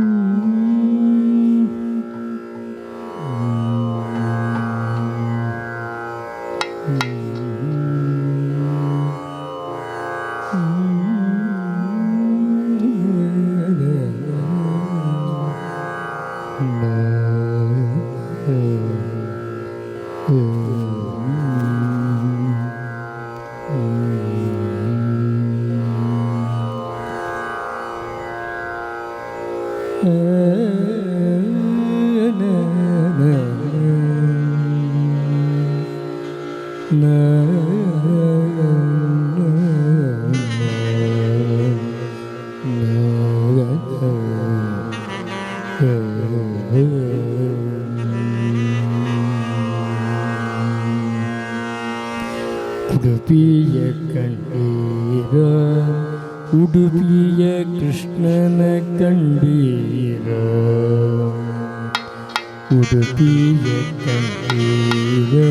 Mm. ഉടുപ്പിയ കണ്ടീരോ ഉടുപ്പിയ കൃഷ്ണനെ കണ്ടീരോ. ഉടുപ്പിയ കണ്ടീരോ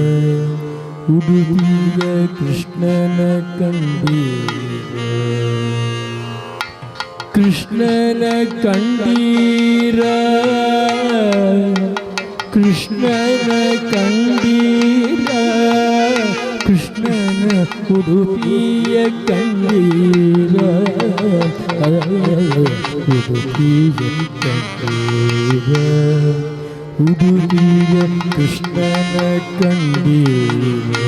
ഉടുതിയിലെ കൃഷ്ണനെ കണ്ടീര. കൃഷ്ണനെ കണ്ടീര. കൃഷ്ണനെ കണ്ടീര. കൃഷ്ണനെ ഉടുപ്പിയ കണ്ടീര. ഉടുപ്പിയ കണ്ടീര. ഉരുകിയ കൃഷ്ണനെ കണ്ടീരേ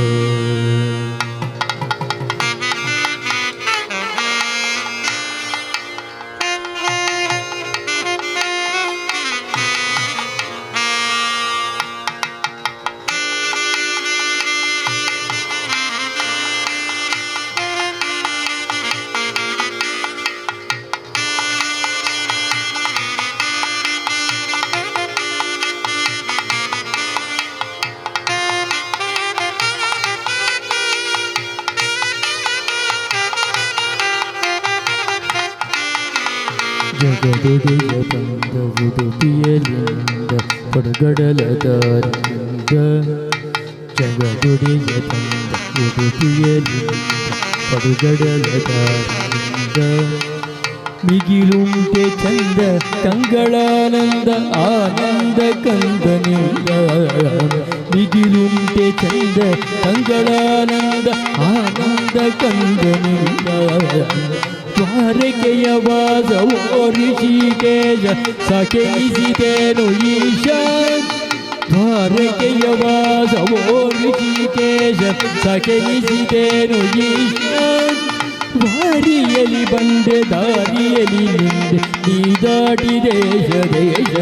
ಜಗದೊಡೆಯ ಬಂದ ಉಡುಪಿಯಲಿಂದ ಪಡುಗಡಲ ದಾರಿಯಿಂದ ಜಗದೊಡೆಯ ಬಂದ ಉಡುಪಿಯಲಿಂದ ಪಡುಗಡಲ ದಾರಿಯಿಂದ ಮಿಗಿಲುಂಟೆ ಚಂದ ಕಂಗಳಾನಂದ ಆನಂದ ಕಂದನಿಂದ ಮಿಗಿಲುಂಟೆ ಚಂದ ಕಂಗಳಾನಂದ ಆನಂದ ಕಂದನಿಂದ ದ್ವಾರಕೆಯ ವಾಸವೋ ಋಷಿಕೇಶ ಸಖೇಸಿದೇನು ಈಶ ದ್ವಾರಕೆಯ ವಾಸವೋ ಋಷಿಕೇಶ ಸಖೇಸಿದೇನು ಈಶ ವಾರಿಯಲಿ ಬಂದೆ ದಾರಿಯಲಿ ನಿಂದೆ ನೀ ದಾಟಿ ದೇಶ ದೇಶ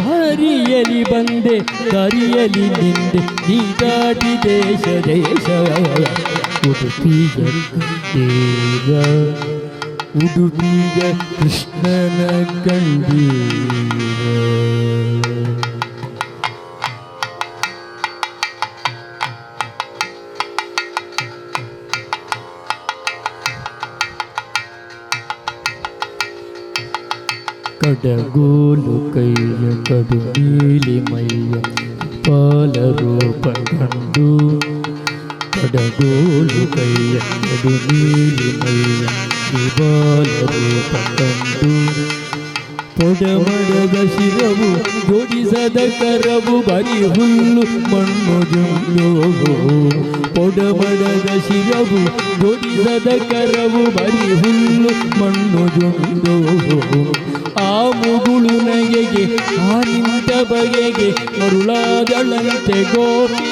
ವಾರಿಯಲಿ ಬಂದೆ ದಾರಿಯಲಿ ನಿಂದೆ ನೀ ದಾಟಿ ದೇಶ ದೇಶ ಉಡುಪಿಯ ದೇವ ಉಡುಪಿಯ ಕೃಷ್ಣನ ಕಂಡೀರ ಕಡಗೋಲು ಕೈಯ ಕಡು ನೀಲಿ ಮೈಯ ಪಾಲ ರೂಪ ಕಂಡು ಕಡಗೋಲು ಕೈಯ ಕಡು ನೀಲಿ ಮೈಯ ಬಾಲ ರೂಪ ಕಂಡು ಪೊಡಮಡದ ಶಿರವು ಜೋಡಿಸದ ಕರವು ಬರಿ ಹುಲ್ಲು ಮಣ್ಣು ಜುಂಡು ಪೊಡಮಡದ ಶಿರವು ಜೋಡಿಸದ ಕರವು ಬರಿ ಹುಲ್ಲು ಮಣ್ಣು ಜುಂಡು ಆ ಮುಗುಳು ನಗೆಗೆ ಆ ನಿಂತ ಬಗೆಗೆ ಮರುಳಾದಳಂತೆ ಗೋಪಿ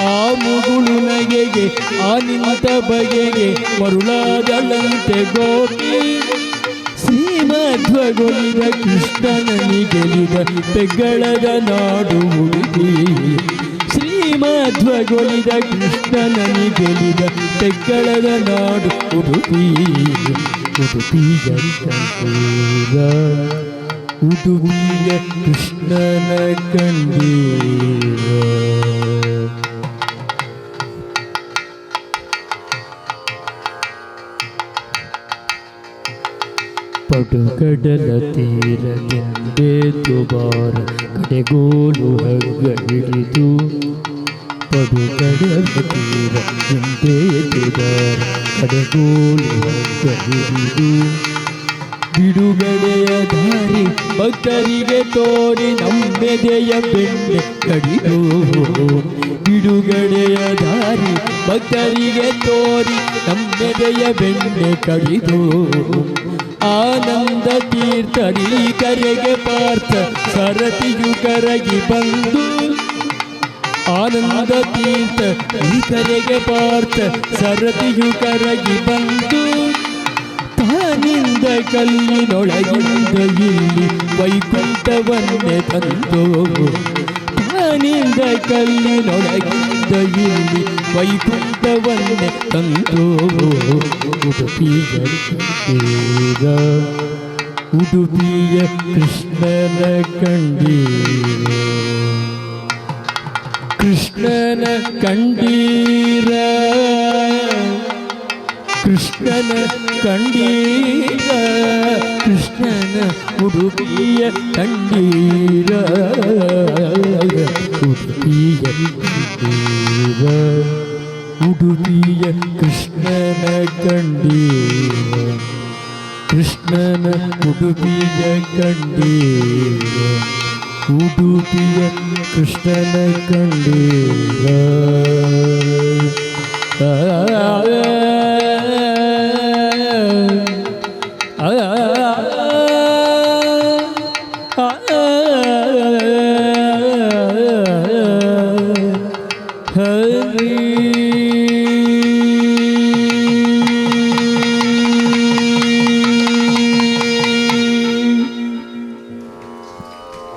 ಆ ಮುಗುಳು ನಗೆಗೆ ಆ ನಿಂತ ಬಗೆಗೆ ಮರುಳಾದಳಂತೆ ಗೋಪಿ. ಶ್ರೀಮಧ್ವಗೊಲಿದ ಕೃಷ್ಣನನಿ ಗೆಲಿದ ಪೆಗ್ಗಳದ ನಾಡು ಹುಡುಗಿ ಶ್ರೀಮಧ್ವಗೊಲಿದ ಕೃಷ್ಣನನಿ ಗೆಲಿದ ಪೆಗ್ಗಳದ ನಾಡು ಉಡುಪಿ ಉಡುಪಿಯ ಕಂಡೀರ ಉಡುಪಿಯ ಕೃಷ್ಣನ ಕಂಡೀರ. ಪಡುಗಡಲ ತೀರಗೆಂದೇ ದುಬಾರ ಕಡೆಗೋಲು ಹಗ್ಗ ಹಿಡಿದು ಪಡುಗಡಲ ತೀರಗೆಂದೇ ದುಬಾರ ಕಡೆಗೋಲು ಹಗ್ಗ ಹಿಡಿದು ಬಿಡುಗಡೆಯ ದಾರಿ ಭಕ್ತರಿಗೆ ತೋರಿ ನಂಬೆದೆಯ ಬೆಣ್ಣೆ ಕಡಿದು ಬಿಡುಗಡೆಯ ದಾರಿ ಭಕ್ತರಿಗೆ ತೋರಿ ನಂಬೆದೆಯ ಬೆಣ್ಣೆ ಕಡಿದು ಆನಂದ ತೀರ್ಥರಿ ಕರೆಗೆ ಪಾರ್ಥ ಸರತಿಯು ಕರಗಿ ಬಂದು. ಆನಂದ ತೀರ್ಥ ಈ ಕರೆಗೆ ಪಾರ್ಥ ಸರತಿಯು ಕರಗಿ ಬಂದು. ತಾನಿಂದ ಕಲ್ಲಿನೊಳಗಿಂದ ಇಲ್ಲಿ ವೈಕುಂಠವನ್ನೇ ತಂದು. ತಾನಿಂದ ಕಲ್ಲಿನೊಳಗಿಂದ ಇಲ್ಲಿ ವೈಕುಂಠವನ್ನೇ ತಂದು ಉಡುಪಿಯ ತೀರ ಉಡುಪಿಯ ಕೃಷ್ಣನ ಕಂಡೀರ ಕೃಷ್ಣನ ಕಂಡೀರ ಕೃಷ್ಣನ ಕಂಡೀರ ಕೃಷ್ಣನ ಉಡುಪಿಯ ಕಂಡೀರ ഉടുപ്പിയ കണ്ടീവ ഉടുപ്പിയ കൃഷ്ണനെ കണ്ടീവ. കൃഷ്ണനെ ഉടുപ്പിയ കണ്ടീവ. ഉടുപ്പിയ കൃഷ്ണനെ കണ്ടീവ.